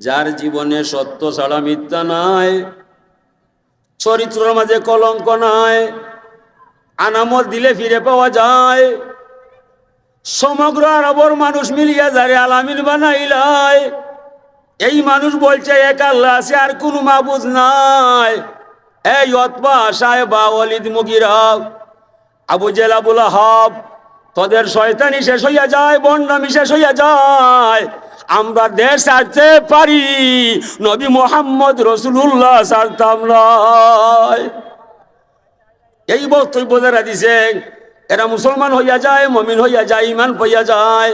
যার জীবনে সত্য ছাড়া মিথ্যা নাই, চরিত্রের মাঝে কলঙ্ক নাই, আনামত দিলে ফিরে পাওয়া যায়, সমগ্র আরবর মানুষ মিলিয়া যারে আলামিন বানাইলাই, এই মানুষ বলছে, এক আল্লাহ আছে, আর কোন মাবুজ নাই। এই অতবা সাহেবা অলিদ মুগিরা, আবু জেল আবুল আহাব, তোদের শয়তানি শেষ হইয়া যায় বন্ডামি শেষ হইয়া যায়। আমরা দেশ ছাড়তে পারি। নবী মোহাম্মদ রসুল্লাহ ছাড়তাম নয় এই বক্তব্য যারা দিছে এরা মুসলমান হইয়া যায়, মমিন হইয়া যায় ইমান হইয়া যায়।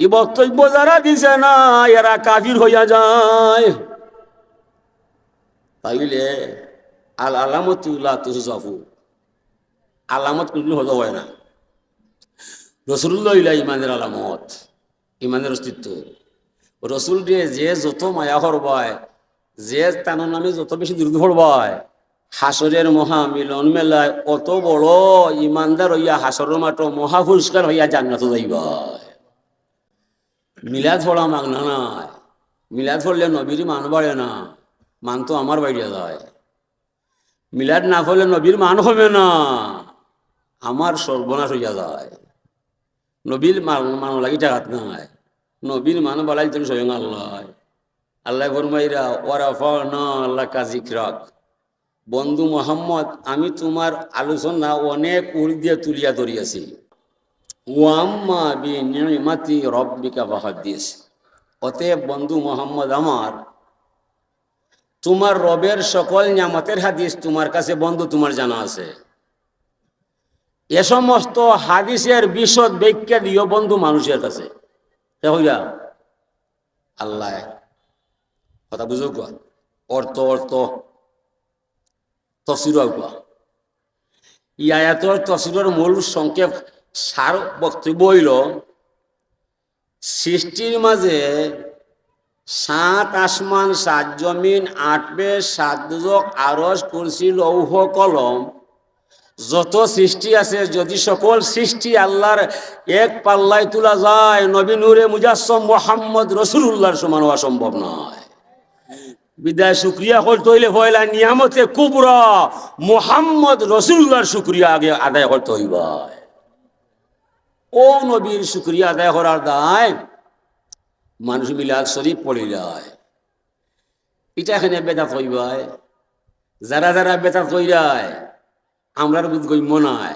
এই বক্তব্য যারা দিছে না, এরা কাফির হইয়া যায়। তাইলে আল তুজাফু আলামত কিন্তু হতে হয় না। রসুল্লাহ ইমানের আলামত ইমানের অস্তিত্ব। রসুল দিয়ে যে যত মায়া করবায়, যে তার নামে যত বেশি দূর করবায় হাসরের মহা মিলন মেলায় অত বড় ইমানদার হইয়া হাসরের মাঠ মহা পুরস্কার হইয়া জান্নাত যাইবায়। মিলাদ পড়া মাগনা নাই, মিলাদ পড়লে নবীর মান বাড়ে না, মান তো আমার বাড়িয়া যায়। মিলাদ না পড়লে নবীর মান হবে না, আমার সর্বনাশ হইয়া যায়। নবীর মান মান লাগি টাকাত নাই। নবীর মান বলাই তুমি স্বয়ং আল্লাহ। আল্লাহ ফরমাইরা ওরা না আল্লাহ কাজী রাখ বন্ধু মোহাম্মদ, আমি তোমার আলোচনা অনেক উড় দিয়ে তুলিয়া ধরিয়াছি। ওয়াম্মা বি নিমাতি রব্বিকা বাহাদিস অতএব বন্ধু মোহাম্মদ আমার, তোমার রবের সকল নিয়ামতের হাদিস তোমার কাছে বন্ধু, তোমার জানা আছে। এ সমস্ত হাদিসের বিশদ ব্যাখ্যা দিও বন্ধু মানুষের কাছে। হইয়া আল্লাহ কথা বুঝো কোয়া অর্থ অর্থ তফসির কোয়া ই আয়াতর মূল সংক্ষেপ সার বক্তব্য হইল সৃষ্টির মাঝে সাত আসমান সাত জমিন আট বে সাত দুজক আরস কুরসি লৌহ কলম যত সৃষ্টি আছে, যদি সকল সৃষ্টি আল্লাহর এক পাল্লায় তোলা যায়, নবী নূরে মুজাসম মোহাম্মদ রসুল্লাহর সমান হওয়া সম্ভব নয়। বিদায় শুক্রিয়া করতে হইলে পয়লা নিয়ামতে কুবরা, মোহাম্মদ রসুল্লাহর শুক্রিয়া আগে আদায় করতে হইবা। ও নবীর শুক্রিয়া আদায় করার দায়, মানুষ মিলাদ শরীফ পড়ে যায়। এটা এখানে বেদাত হইবায় যারা যারা বেদাত হই যায় আমরার বুধ গইম নাই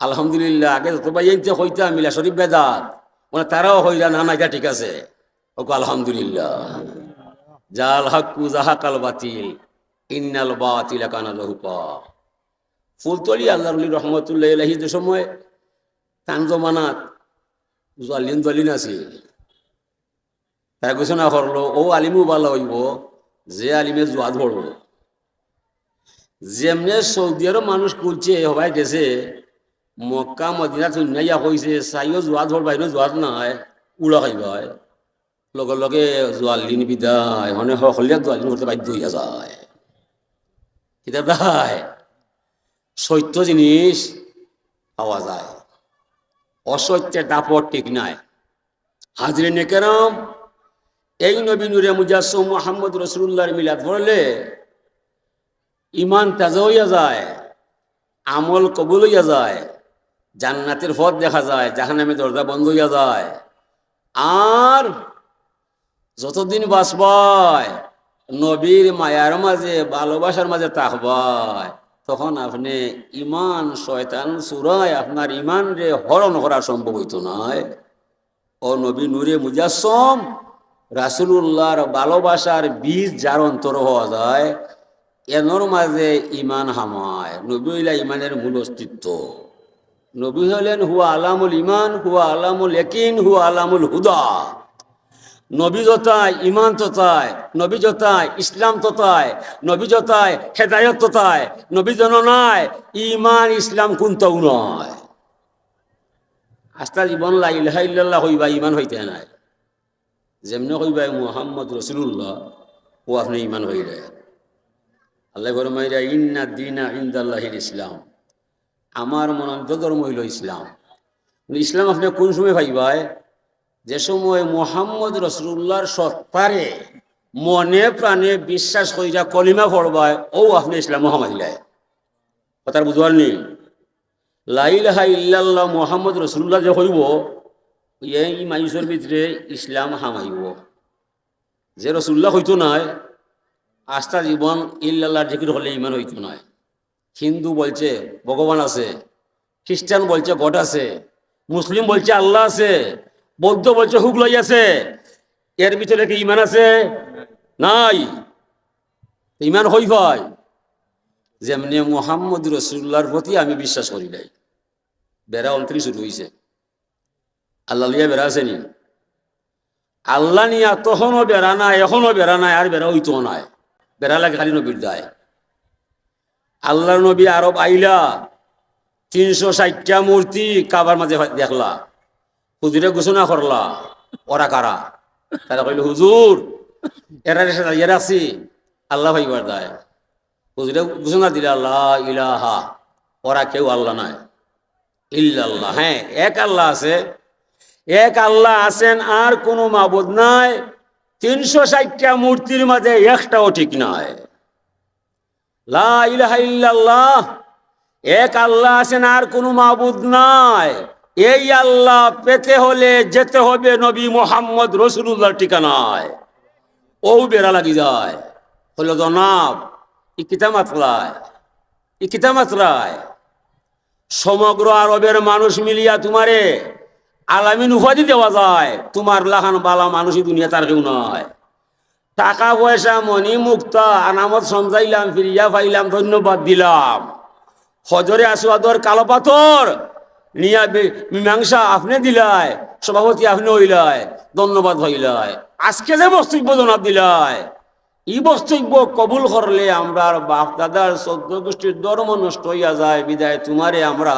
আলহামদুলিল্লাহ, আগে যত ভাই এনতে মিলা শরীফ বেদাত মানে তারাও হইরা না না ঠিক আছে। ওকে, আলহামদুলিল্লাহ। জাল হাক্কু জাহাকাল বাতিল, ইন্নাল বাতিল কানা জহুকা ফুলতলি আল্লাহ রহমতুল্লাহ আলহি যে সময়, তান জমানাত জলিন জলিন আছে। তাই ঘোষণা করল, ও আলিমও ভালো হইব, যে আলিমে জোয়া ধরব যেমনে সৌদি আরব মানুষ করছে হবাই গেছে। মক্কা, মদিনা ধুনাইয়া কইছে চাইও জোয়া ধর বাইরে জোয়াত নাই উলা খাইবাই লগে লগে জোয়ালিন বিদায় মানে সকলে জোয়ালিন করতে বাধ্য হইয়া যায় কিতাব সত্য জিনিস পাওয়া যায়। অসত্যের দাপট ঠিক নাই। হাজরে নেকেরাম এই নবী নুরে মুজাসম মোহাম্মদ রসুল্লাহর মিলাদ পড়লে ইমান তাজা হইয়া যায়, আমল কবুল হইয়া যায়, জান্নাতের পথ দেখা যায় জাহানামে দরজা বন্ধ হইয়া যায়। আর যতদিন বাঁচবায়, নবীর মায়ার মাঝে, ভালোবাসার মাঝে তাকবায় তখন আপনি ইমান, শয়তান সুরায় আপনার ইমান রে হরণ করা সম্ভব হইতো নয় ও নবী নূরে মুজাসম, রাসুলুল্লাহর ভালোবাসার বীজ যার অন্তর হওয়া যায় এনর মাঝে ইমান হামায়, নবী হইলা ইমানের মূল অস্তিত্ব। নবী হলেন হুয়া আলামুল ইমান হুয়া আলামুল একিন হুয়া আলামুল হুদা। নবী যতায় ইমান ততায় নবী যতায় ইসলাম ততায় নবী যতায় হেদায়ত ততায় নবী জন নয় ইমান ইসলাম কোনটাও নয়। আস্তা জীবন লা ইলাহা ইল্লাল্লাহ হইবা ইমান হইতে নাই। যেমনি হইবা মুহাম্মদ রসুল্লাহ ও আপনি ইমান হইলে আল্লাহ ফরমাইরা, ইন্না দিনা ইন্দাল্লাহিল ইসলাম। আমার মনোনীত ধর্ম হইল ইসলাম ইসলাম আপনি কোন সময় ভাইবাই? যে সময় মোহাম্মদ রসুল্লাহর সত্তারে মনে প্রাণে বিশ্বাস কইরা কলিমা পড়বায়, ও আপনি ইসলাম মোহাম্মদিলায় কথার বুঝবার নেই। লাইলাহা ইল্লাল্লাহ মোহাম্মদ রসুল্লাহ যে হইব, এই মাইসর ভিতরে ইসলাম হামাইব। যে রসুল্লাহ হইতো নয় আস্থা জীবন ইল্লাল্লাহর জিকির হলে ইমান হইতো নয়। হিন্দু বলছে, ভগবান আছে, খ্রিস্টান বলছে, গড আছে, মুসলিম বলছে, আল্লাহ আছে, বৌদ্ধ বলছে, হুগলাই আছে, এর ভিতরে কি ইমান আছে? নাই। ইমান হই হয়। যেমনি মোহাম্মদ রসুল্লাহর প্রতি আমি বিশ্বাস করি নাই। বেড়া অন্তরি শুরু হয়েছে আল্লাহ লিয়া বেড়া আসেনি আল্লাহ নিয়া তখনও বেড়া নাই এখনও বেড়া নাই, আর বেড়া হইতো নাই। বেড়া লাগে খালি নবীর দায়। আল্লাহ নবী আরব আইলা, তিনশো ষাটটা মূর্তি কাবার মাঝে দেখলা। হুজুরে ঘোষণা করলা, ওরা কারা? তারা কইল, হুজুর, এরা এরা আছি আল্লাহ ভাইবার দায়। হুজুরে ঘোষণা দিলে আল্লাহ ইলাহা, ওরা কেউ আল্লাহ নাই। ইল্লাল্লাহ হ্যাঁ এক আল্লাহ আছে, এক আল্লাহ আছেন আর কোনো মাবুদ নাই। তিনশো ষাটটা মূর্তির মাঝে একটাও ঠিক নয়। লা ইলাহা ইল্লাল্লাহ, এক আল্লাহ আছেন আর কোনো মাবুদ নাই। এই আল্লাহ পেতে হলে যেতে হবে নবী মোহাম্মদ রসুল্লাহর ঠিকানায়। ও বেড়া লাগি যায়, হলো জনাব ই কিতা মাতলায় ই কিতা মাতলায় সমগ্র আরবের মানুষ মিলিয়া তোমারে আলামিন উপাধি দেওয়া যায়। তোমার লাখান বালা মানুষই দুনিয়া তার কেউ নয়। টাকা পয়সা মনি মুক্তা, আনামত সমঝাইলাম, ফিরিয়া পাইলাম, ধন্যবাদ দিলাম। হজরে আসুয়াদর কালো পাথর নিয়া মীমাংসা আপনি দিলায় সভাপতি আপনি হইলায় ধন্যবাদ হইলায় আজকে যে বক্তব্য জনাব দিলায় এই বক্তব্য কবুল করলে আমরা বাপ দাদার চোদ্দ গোষ্ঠীর ধর্ম নষ্ট হইয়া যায়, বিদায় তোমারে আমরা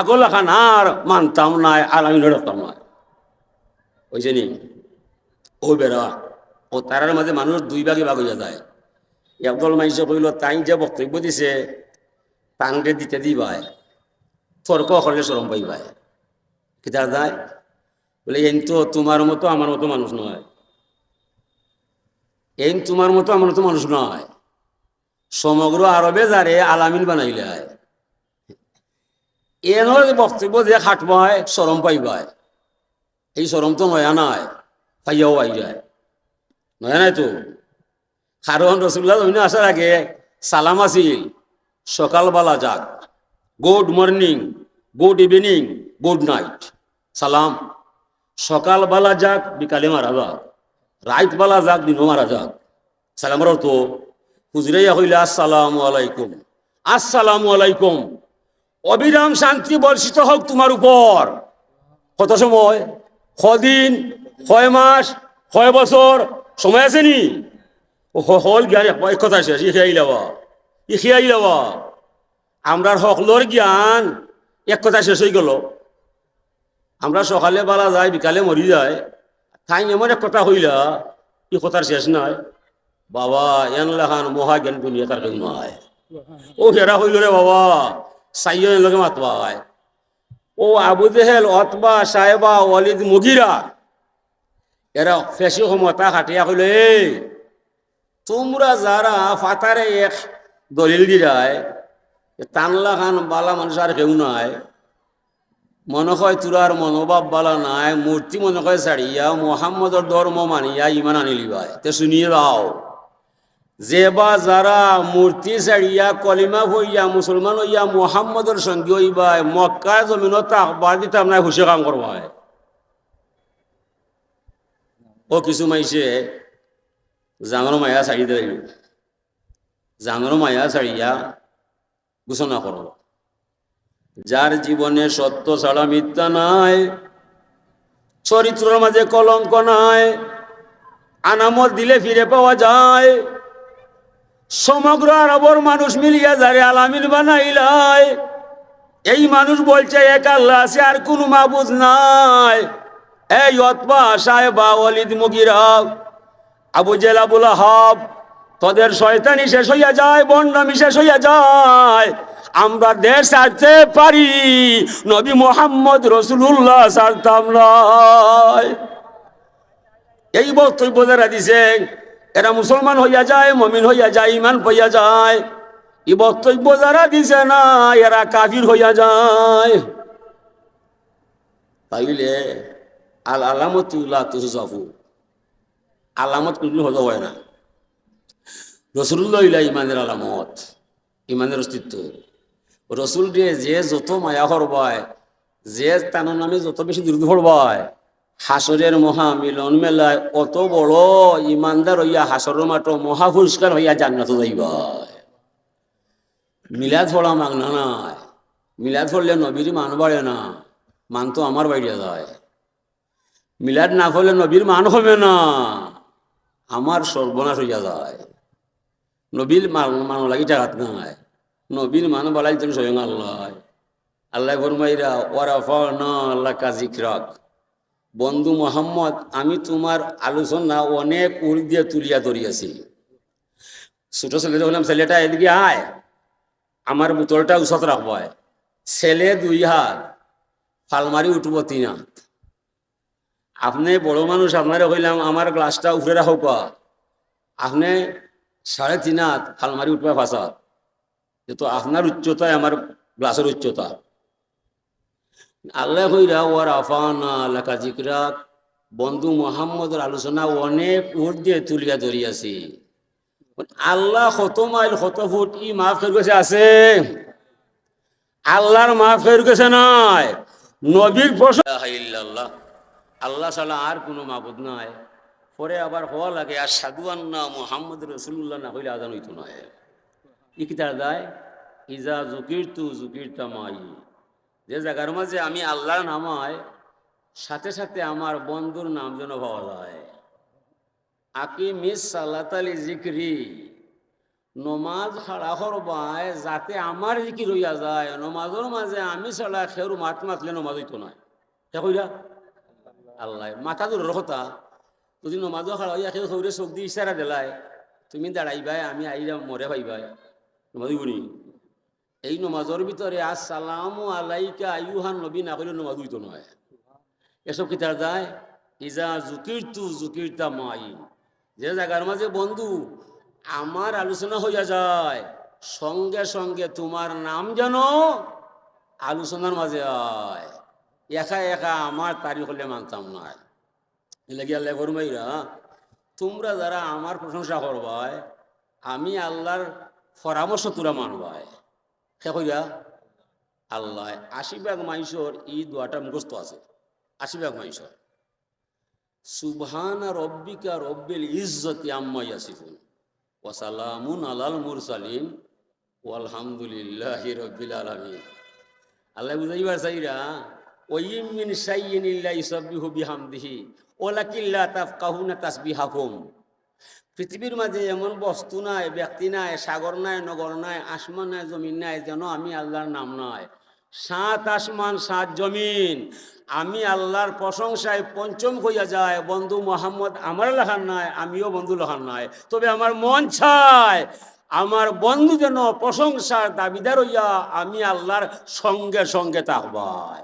আগলাখান আর মানতাম নাই আর আমি লড়তাম না। বুঝছে নি, ও বেড়া, ও তারার মাঝে মানুষ দুই ভাগে ভাগ হইয়া যায়। একদল মাইসে কইল তাই যে বক্তব্য দিছে টাংটে দিতে দিবাই, তর্ক করলে সরম পাইবাই। কিতা যায় বলে এই তো তোমার মতো, আমার মতো মানুষ নয়। এই তোমার মতো আমার মতো মানুষ নয়। সমগ্র আরবে যারে আলামিন বানাইলে এনর বক্তব্য যে খাটবায় সরম পাইবায় এই সরম তো নয়া নাই, পাইয়াও আই যায় নয়া নাই তো? কারণ রসুল্লাহ অন্য আসার আগে সালাম আছিল সকালবেলা যাক। Good morning, good evening, good night. সালাম। সকালবেলা যাক, বিকালে মারা যাক। রাইতবেলা যাক দিনও মারা যাক। সালামের অর্থ হুজরাইয়া হইলে আসসালামু আলাইকুম। আসসালামু আলাইকুম। অবিরাম শান্তি বর্ষিত হোক তোমার উপর। কত সময়? কদিন? কয় মাস? কয় বছর? সময় আছে নি? হল জ্ঞান, এক কথা শেষ। ই খেয়াই লবা ই খেয়াই লবা আমরা সকলোর জ্ঞান এক কথা শেষ হয়ে গেল। আমরা সকালে বেলা যাই, বিকালে মরি যায় তাই এমন এক কথা হইলা ই কথার শেষ নাই। বাবা এন লেখান মহাজ্ঞান দুনিয়া তার নয় ও হেরা হইল রে বাবা সাইয় লগে মাতবায় ও আবু জেহেল, অতবা, সাহেবা, ওয়ালিদ, মুগিরা, এরা ফেসি ক্ষমতা খাটিয়া হইলে তোমরা যারা ফাতারে এক দলিল দিরায় তানলা খান বালা মানুষ আর কেউ নাই মনে হয় তুরার মনোভাব বালা নাই, মূর্তি মনে হয় ছাড়িয়া মোহাম্মদর ধর্ম মানিয়া ইমান আনিলি ভাই। তে শুনিয়ে দাও। যে বা যারা মূর্তি ছাড়িয়া কলিমা হইয়া মুসলমান হইয়া মোহাম্মদর সঙ্গী হইবাই মক্কার জমিনত আখবার দিতাম নাই হুসে কাম করবাই ও কিছু মাইছে জাঙর মায়া ছাড়ি দিল জাঙর মায়া ছাড়িয়া ঘোষণা করো। যার জীবনে সত্য ছাড়া মিথ্যা নাই, চরিত্রের মাঝে কলঙ্ক নাই, আনামত দিলে ফিরে পাওয়া যায়, সমগ্র আরবর মানুষ মিলিয়া যারে আলামিন বানাইলাই, এই মানুষ বলছে, এক আল্লাহ আছে, আর কোন মাবুজ নাই। এই অতবা বা অলিদ মুগিরা, আবু জেল আবুল হাব তোদের শয়তানি শেষ হইয়া যায় বন্ডামি শেষ হইয়া যায়। আমরা দেশ ছাড়তে পারি। নবী মোহাম্মদ রসুল্লাহ ছাড়তাম নয় এই বক্তব্য যারা দিছেন, এরা মুসলমান হইয়া যায়, মমিন হইয়া যায় ইমান হইয়া যায়। এই বক্তব্য যারা দিছে না, এরা কাফির হইয়া যায়। তাইলে আল তুসু আলামত কোনদিন হজা হয় না। রসুল্লাহ ইমানের আলামত ইমানের অস্তিত্ব। রসুল দিয়ে যে যত মায়া করবায়, যে তার নামে যত বেশি দূর করবায়, হাসরের মহা মিলন মেলায় অত বড় ইমানদার হইয়া হাসর মাটো মহা পুরস্কার হইয়া জান্নাত যাইবায়। মিলাদ ফলা মাগনা নাই। মিলাদ ফললে নবীর মান বাড়ে না, মান তো আমার বাইরে যায়। মিলাদ না ফলে নবীর মান হবে না, আমার সর্বনাশ হইয়া যায়। নবীর মান মান লাগি জাগাত নাই। নবীর মান বলাই তুমি স্বয়ং আল্লাহ। আল্লাহ ফরমাইরা আল্লাহ কাজিক রাখ বন্ধু মোহাম্মদ, আমি তোমার আলোচনা অনেক উড় দিয়ে তুলিয়া ধরিয়াছি। ছোট ছেলে বললাম, ছেলেটা এদিকে আয়। আমার বোতলটা উসত রাখব ছেলে দুই হাত ফালমারি উঠব তিন হাত। আপনি বড় মানুষ, আপনারা কইলাম আমার গ্লাসটা উঠে রাখো আপনি সাড়ে তিন হাত ফালমারি উঠবা ফাঁসাত যেহেতু আপনার উচ্চতায়, আমার গ্লাসের উচ্চতা। আল্লাহ কইরা ওর আফানা লেখা জিকরাত বন্ধু মোহাম্মদের আলোচনা অনেক উঠ দিয়ে তুলিয়া ধরিয়াছি। আল্লাহ কত মাইল, কত ফুট, ই মাফ করে গেছে আছে? আল্লাহর মাফ করে গেছে নয়। নবীর আল্লাহ আল্লাহ সাল্লাহ আর কোনো মাবুদ নয় পরে আবার হওয়া লাগে আর সাধুয়ান না মোহাম্মদ রসুল্লাহ না হইলে আদান হইতো নয় ই কি তার দায়, ইজা জুকির তু জুকির তামাই যে জায়গার মাঝে আমি আল্লাহর নামায় সাথে সাথে আমার বন্ধুর নাম যেন পাওয়া যায়। আকি মিস সালাত আলী জিক্রি। নমাজ খাড়া করবায় যাতে আমার জিকির হইয়া যায়। নমাজের মাঝে আমি ছাড়া খেরু মাত মাতলে নমাজ হইতো নয় কে কইরা? আল্লাহ। মাথা দূরের কথা যদি নমাজও খাড়া হইয়া খেয়ে সৌরে চোখ দিয়ে ইশারা দিলাই তুমি দাঁড়াইবাই, আমি আইরা মরে পাইবাই। নমাজ হইবনি এই নমাজের ভিতরে আসসালামু আলাইকা আইয়ুহান নবী না কইলে নমাজ হইতো নয় এসব কি তার যায়? ইজা জুকির তু জুকির তা মাই। যে জায়গার মাঝে বন্ধু, আমার আলোচনা হইয়া যায়, সঙ্গে সঙ্গে তোমার নাম যেন আলোচনার মাঝে হয় একা একা আমার তারিখ হলে মানতাম না। এলাকি আল্লাহ তোমরা যারা আমার প্রশংসা করবাই আমি আল্লাহর পরামর্শ তোরা সে কইরা আল্লাহ। আশি ভাগ মাইশর এই দোয়াটা মুখস্থ আছে। আশি ভাগ মাইশর সুবহান রব্বিকা রব্বিল ইজ্জতি আম্মা ইয়াসিফুন। ওয়া সালামুন আলাল মুরসালিন। ওয়ালহামদুলিল্লাহি রব্বিল আলামিন। আল্লাহ বুঝাইবার চাইরা ওয়িম মিন শাইইন ইল্লা ইসাব্বিহু বিহামদিহি ওয়ালাকিল্লা তাফকাহুনা তাসবিহাহুম। পৃথিবীর মাঝে এমন বস্তু নাই, ব্যক্তি নাই, সাগর নাই, নগর নাই, আসমান নাই, জমিন নাই যেন আমি আল্লাহর নাম নয়। সাত আসমান, সাত জমিন। আমি আল্লাহর প্রশংসায় পঞ্চম হইয়া যায়। বন্ধু মোহাম্মদ আমার লেখার নাই, আমিও বন্ধু লেখার নাই। তবে আমার মন চায়, আমার বন্ধু যেন প্রশংসার দাবিদার হইয়া আমি আল্লাহর সঙ্গে সঙ্গে থাকবাই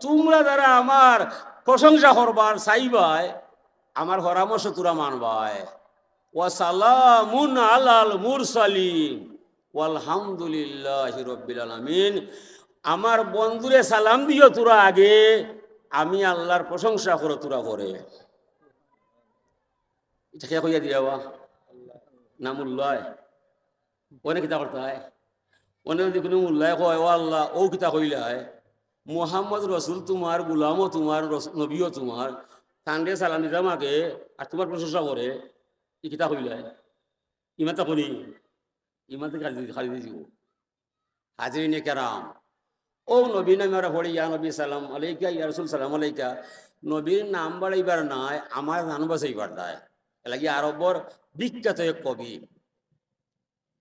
তোমরা যারা আমার প্রশংসা করবার চাইবাই আমার পরামর্শ তোরা মানবাই ওয়াসালামুন আলাল মুরসালিম ওয়ালহামদুলিল্লাহ রব্বিল আলামিন। আমার বন্ধুরে সালাম দিও তোরা আগে, আমি আল্লাহর প্রশংসা করো তোরা করে এটা কে কইয়া দিয়া বা নামুল্লাহ। অনেক কিতা করতে হয়। অনেক যদি কোনো উল্লাহ কয়, ও আল্লাহ, ও কিতা কইলে হয়, মোহাম্মদ রসুল তোমার, গুলামও তোমার, নবীও তোমার তান্ডে সালাম দিতাম আগে, আর তোমার প্রশংসা করে। ই কিতা কইলে হয় ইমান তা করি ইমান তো খালি দিব হাজির নে কেরাম ও নবী নামে ওরা পড়ে ইয়া নবী সালাম আলাইকা ইয়া রসুল সালাম আলাইকা নবীর নাম বাড়াইবার নাই আমার নাম বাসাইবার দায় এলাকি আরবর বিখ্যাত এক কবি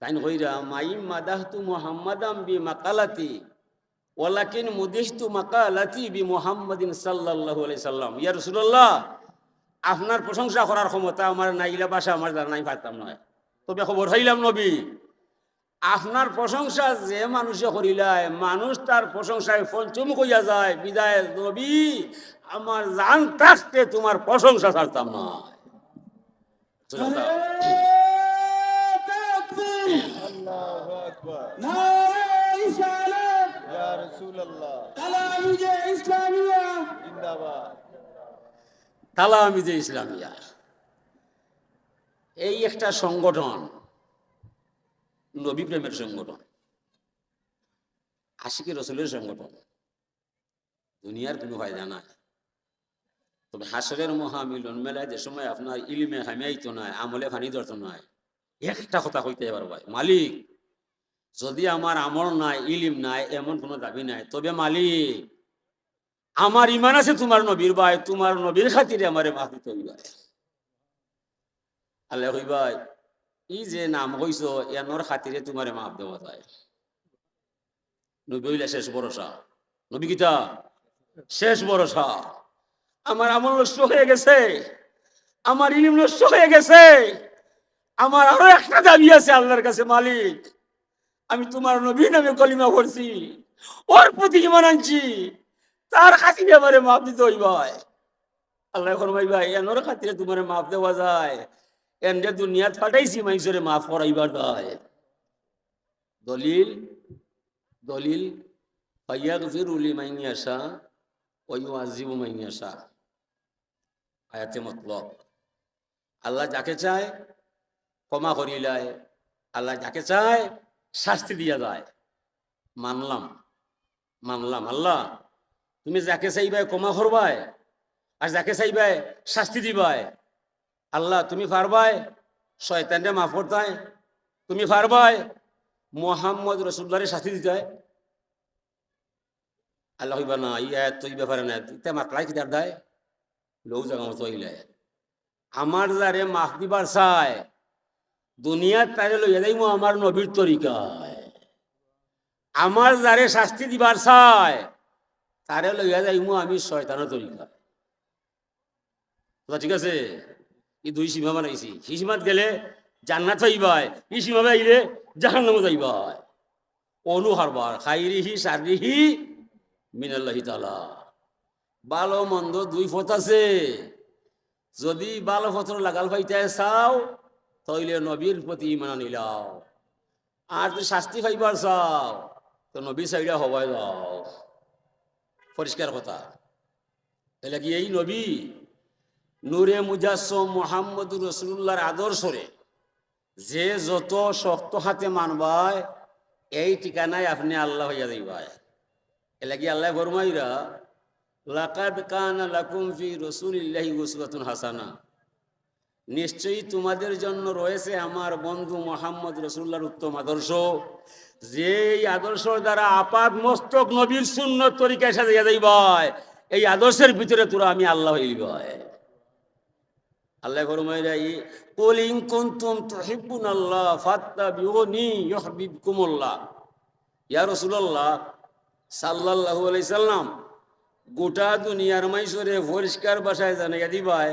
তাইন কইরা মাইম মাদাহতু মুহাম্মাদাম বি মাকালাতি ওয়ালাকিন মুদিস্তু মাকালাতি বি মুহাম্মাদিন সাল্লাল্লাহু আলাইহি সাল্লাম ইয়া রাসূলুল্লাহ আপনার প্রশংসা করার ক্ষমতা আমার নাইলা ভাষা আমার জানা নাই পারতাম নয় তবে খবর হইলাম নবী আপনার প্রশংসা যে মানুষে করিলায় মানুষ তার প্রশংসায় পঞ্চম কইয়া যায় বিদায় নবী আমার জান থাকতে তোমার প্রশংসা ছাড়তাম না। আল্লাহু আকবার ইয়া রাসূলুল্লাহ জিন্দাবাদ তালামিজে ইসলামিয়া। এই একটা সংগঠন, নবী প্রেমের সংগঠন, আশিকে রসুলের সংগঠন, দুনিয়ার কোনো ফায়দা নাই। তবে হাসরের মহামিলন মেলায় যে সময় আপনার ইলিমে হামিয়াইতো নাই, আমলে ফানি ধরতো নাই, একটা কথা কইতে এবার ভাই, মালিক, যদি আমার আমল নাই, ইলিম নাই, এমন কোনো দাবি নাই, তবে মালিক আমার ইমান আছে তোমার নবীর, ভাই, তোমার নবীর খাতিরে আমারে মাফ হইবা। আল্লাহ হইবাই ই যে নাম হইছ এনর খাতিরে তোমারে মাফ দেওয়া যায়। নবী হইলে শেষ ভরসা। নবী গীতা শেষ ভরসা। আমার আমল নষ্ট হয়ে গেছে। আমার ইলিম নষ্ট হয়ে গেছে। আমার আরও একটা দাবি আছে আল্লাহর কাছে, মালিক। আমি তোমার নবী নামে কলিমা করছি ওর প্রতি ইমান আনছি। তার খাতিরে আমারে মাপ দিতে হইবাই আল্লাহ এখন ভাই, এনর খাতিরে তোমার মাপ দেওয়া যায়। এনরে দুনিয়াত ফাটাইছি মাইসরে মাফ করাইবার দায় দলিল দলিল, ফাইয়াগফিরু লিমান ইয়াশা ওয়া ইউআযিবু মান ইয়াশা। আয়াতে মতলব, আল্লাহ যাকে চায়, ক্ষমা করিলায় আল্লাহ যাকে চায়, শাস্তি দিয়া যায়। মানলাম মানলাম, আল্লাহ তুমি যাকে চাইবাই ক্ষমা করবাই আর যাকে চাইবাই শাস্তি দিবাই। আল্লাহ, তুমি পারবাই, শয়তানরে মাফ করতাই। তুমি পারবাই, মোহাম্মদ রসুল্লাহরে শাস্তি দিতে আল্লাহ হইবা না ইয়া তো এই ব্যাপারে না তে মাকলাই কি দায়? লৌ জায়গা মতো হইলে। আমার যারে মাফ দিবার চায় দুনিয়ার তারে লইয়া যাইমো আমার নবীর তরিকায়। আমার যারে শাস্তি দিবার চায় তারে লইয়া যাইমো আমি শয়তানের তরিকায় কথা ঠিক আছে? এই দুই সীমা বানাইছি সেই সীমাত গেলে জান্নাত হইবাই এই সীমা আইলে জাহান নামে যাইবাই অনু হারবার খাইরিহি সারিহি মিনাল্লাহি তালা ভালো মন্দ দুই পথ আছে। যদি ভালো পথর লাগাল পাইতে চাও, তইলে নবীর প্রতি ইমান আনিলাও আর যদি শাস্তি পাইবার চাও, তো নবী চাইলে হবাই দাও পরিষ্কার কথা। তাহলে কি এই নবী নূরে মুজাসম মোহাম্মদ রসুল্লাহর আদর্শরে যে যত শক্ত হাতে মানবায়, এই ঠিকানায় আপনি আল্লাহ হইয়া দিবায় এলা কি আল্লাহ ফরমাইরা, লাকাদ কান লাকুম ফি রসুলিল্লাহি উসওয়াতুন হাসানা। নিশ্চয়ই তোমাদের জন্য রয়েছে আমার বন্ধু মোহাম্মদ রসুল্লাহর উত্তম আদর্শ। যে এই আদর্শ দ্বারা আপাদ মস্তক নবীর শূন্য তরিকায় সাথে যাইবাই এই আদর্শের ভিতরে তোরা আমি আল্লাহ হইবাই আল্লাহ ফরমাইরা ই কুল কুনতুম তুহিব্বুন আল্লাহ ফাত্তাবিউনি ইউহিব্বুকুমুল্লাহ। ইয়া রাসূলুল্লাহ সাল্লাল্লাহু আলাইহি সাল্লাম গোটা দুনিয়ার মাইসরে পরিষ্কার ভাষায় জানাইয়া দিবাই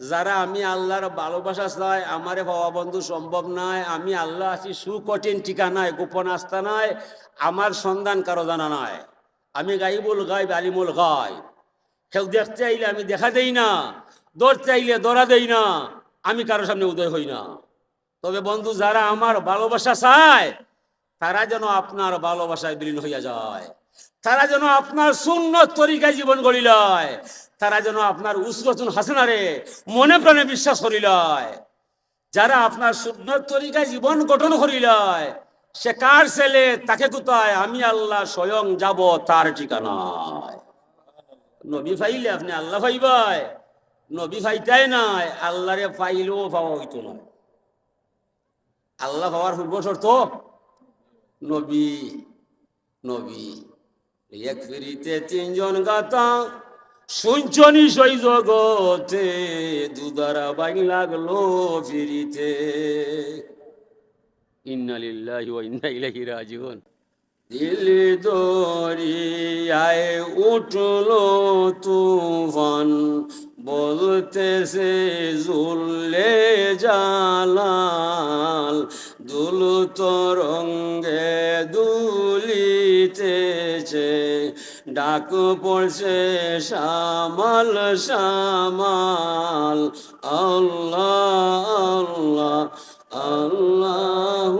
যারা আমি আল্লাহর ভালোবাসা চাই, আমারে বাবা বন্ধু সম্ভব নয় আমি আল্লাহ আছি, সুকঠিন ঠিকানায় গোপন আস্থা নাই, আমার সন্ধান কারও জানা নাই। আমি গাইবুল গাইব, আলিমুল গাই কেউ দেখতে চাইলে আমি দেখা দেই না দৌড় চাইলে দৌড়া দেই না, আমি কারও সামনে উদয় হই না। তবে বন্ধু, যারা আমার ভালোবাসা চায়, তারা যেন আপনার ভালোবাসায় বিলীন হইয়া যায়। তারা যেন আপনার শূন্য তরিকায় জীবন গড়িলায় তারা যেন আপনার উসরতুন হাসনারে মনে প্রাণে বিশ্বাস করিলায় যারা আপনার শূন্য তরিকায় জীবন গঠন করিলায় সে কার ছেলে, তাকে কোথায়? আমি আল্লাহ স্বয়ং যাব তার ঠিকানায় নবী ফাইলে আপনি আল্লাহ ফাইবাই নবী ফাইতাই নাই, আল্লাহরে ফাইলেও পাওয়া হইতো না। আল্লাহ পাওয়ার পূর্ব শর্ত? নবী নবী। এক ফিরিতে তিনজন গাতা শুনছনি সই জগতে দুদারা বাইন লাগল ফিরিতে। ইন্নালিল্লাহি ওয়া ইন্না ইলাইহি রাজিউন। দিল দরিয়ায় উঠল তুফান বলতেছে জুললে জালা দুলু তরঙ্গে দুলিতেছে ডাক পড়ছে শ্যামাল শ্যামাল। আল্লাহ আল্লাহ আল্লাহ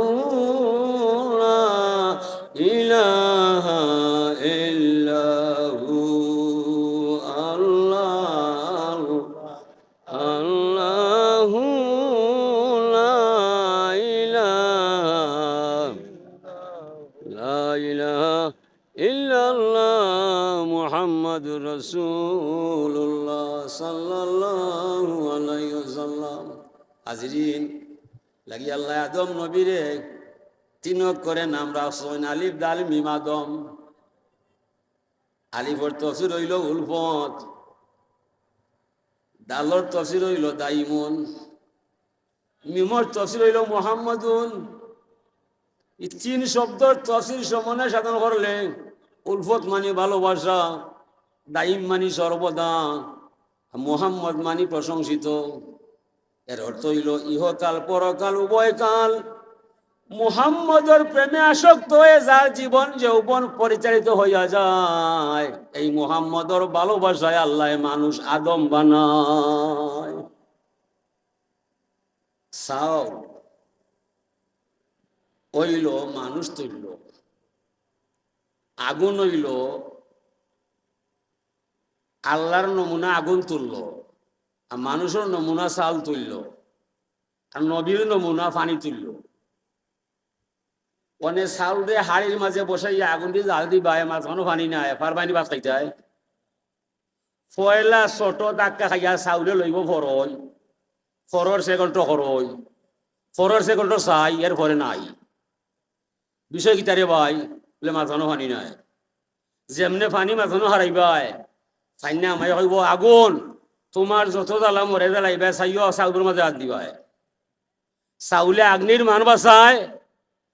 লাগি আল্লাহ আদম নবীরে তিনক করে নাম রাখছেন আলিফ দাল মিম, আদম। আলিফর তফসির হইল উলফত। দালর তফসির হইল দাইমুন। মিমর তফসির হইল মোহাম্মদুন। তিন শব্দর তফসির সমানে সাধন করলে উলফত মানি ভালোবাসা, দাইম মানি সর্বদা, মোহাম্মদ মানি প্রশংসিত। এর অর্থ হইল ইহকাল, পরকাল, উভয়কাল। মুহাম্মদের প্রেমে আসক্ত হয়ে যার জীবন যৌবন পরিচালিত হইয়া যায়। এই মুহাম্মদর ভালোবাসায় আল্লাহ মানুষ আদম বানায়। হইল মানুষ তুলল আগুন হইল, আল্লাহর নমুনা আগুন তুলল। আর মানুষের নমুনা চাল তুলল। আর নবীর নমুনা পানি তুলল। অনে চাউল দিয়ে হাড়ির মাঝে বসাই আগুন দিয়ে জাল দি বায় মাছ কোনো পানি নাই এফার পানি ভাত খাইতাই ফয়লা ছোট দাক্কা খাইয়া চাউলে লইব ফরই ফরর সেকন্ড হরই ফরর সেকন্ড চাই এর পরে নাই। বিষয় কি তারে ভাই, বলে মাথানো পানি নাই। যেমনে পানি মাথানো হারাইবাই চাইনা আমায় কইব, আগুন! তোমার যত জ্বালা মরে জ্বালাইবা চাইও চাউলের মাঝে হাত দিবাই চাউলে আগ্নির মান বাঁচায়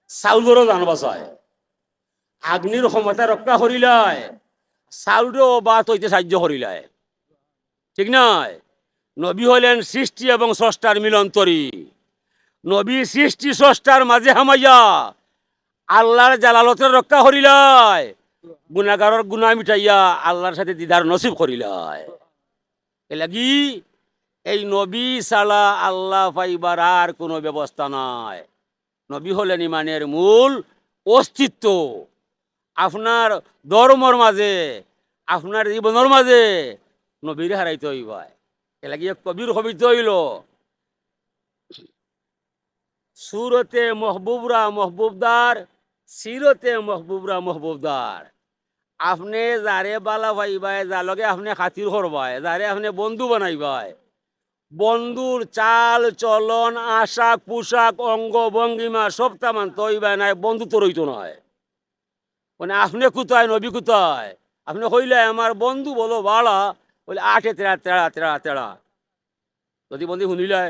চাউলৰো জান বাচায়। আগ্নিৰ ক্ষমতা ৰক্ষা কৰিলাই চাউলৰো বা তৈতে সাহায্য কৰিলাই ঠিক নাই? নবী হলেন সৃষ্টি এবং স্রষ্টার মিলন্তরী নবী সৃষ্টি স্রষ্টার মাঝে হামাইয়া আল্লাহর জালালতের রক্ষা করিলাই গুণাগারর গুণা মিটাইয়া আল্লাহর সাথে দিদার নসিব করিলাই এ লাগি, এই নবী সালা আল্লাহ পাইবার আর কোনো ব্যবস্থা নাই। নবী হলেন ইমানের মূল অস্তিত্ব। আপনার ধর্মর মাঝে, আপনার জীবনের মাঝে নবীর হারাইতে হইবাই এলাকি কবির কবিত হইল। সুরতে মহবুবরা মহবুবদার, সিরতে মহবুবরা মহবুবদার। আপনি যারে বালা পাইবাই যার লগে আপনি খাতির করবাই যারে আপনি বন্ধু বানাইবাই। বন্ধুর চাল, চলন আশাক পোশাক অঙ্গ ভঙ্গিমা সব তামান তৈবাই নাই, বন্ধু তো রইতো নয় মানে আপনি কোথায়, নবী কোথায়? আপনি কইলে আমার বন্ধু বলো বাড়া বলে আটে তেরা তেরা তেরা তেরা যদি বন্ধু শুনিলে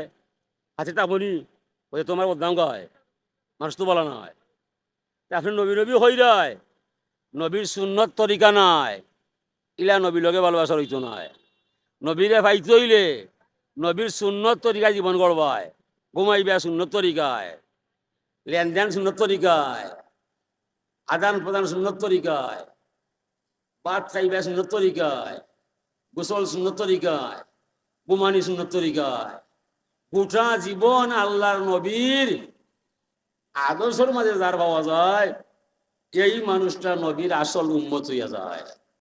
হাতে তাপনি বলে তোমার বদনাম গায়, মানুষ তো বলা নয় আপনি নবী নবী হই যায় নবীর সুন্নত তরিকা নাই। ইলা নবী লগে ভালোবাসা রইতো নয় নবীরে হইলে নবীর সুন্নত তরিকায় জীবন গড়বায় ঘুমাইবা সুন্নত তরিকায় লেনদেন সুন্নত তরিকায় আদান প্রদান সুন্নত তরিকায় ভাত খাইবা সুন্নত তরিকায় গোসল সুন্নত তরিকায় ঘুমানি সুন্নত তরিকায় গোটা জীবন আল্লাহর নবীর আদর্শের মাঝে যার পাওয়া যায় এই মানুষটা নবীর আসল উন্মত হইয়া যায়।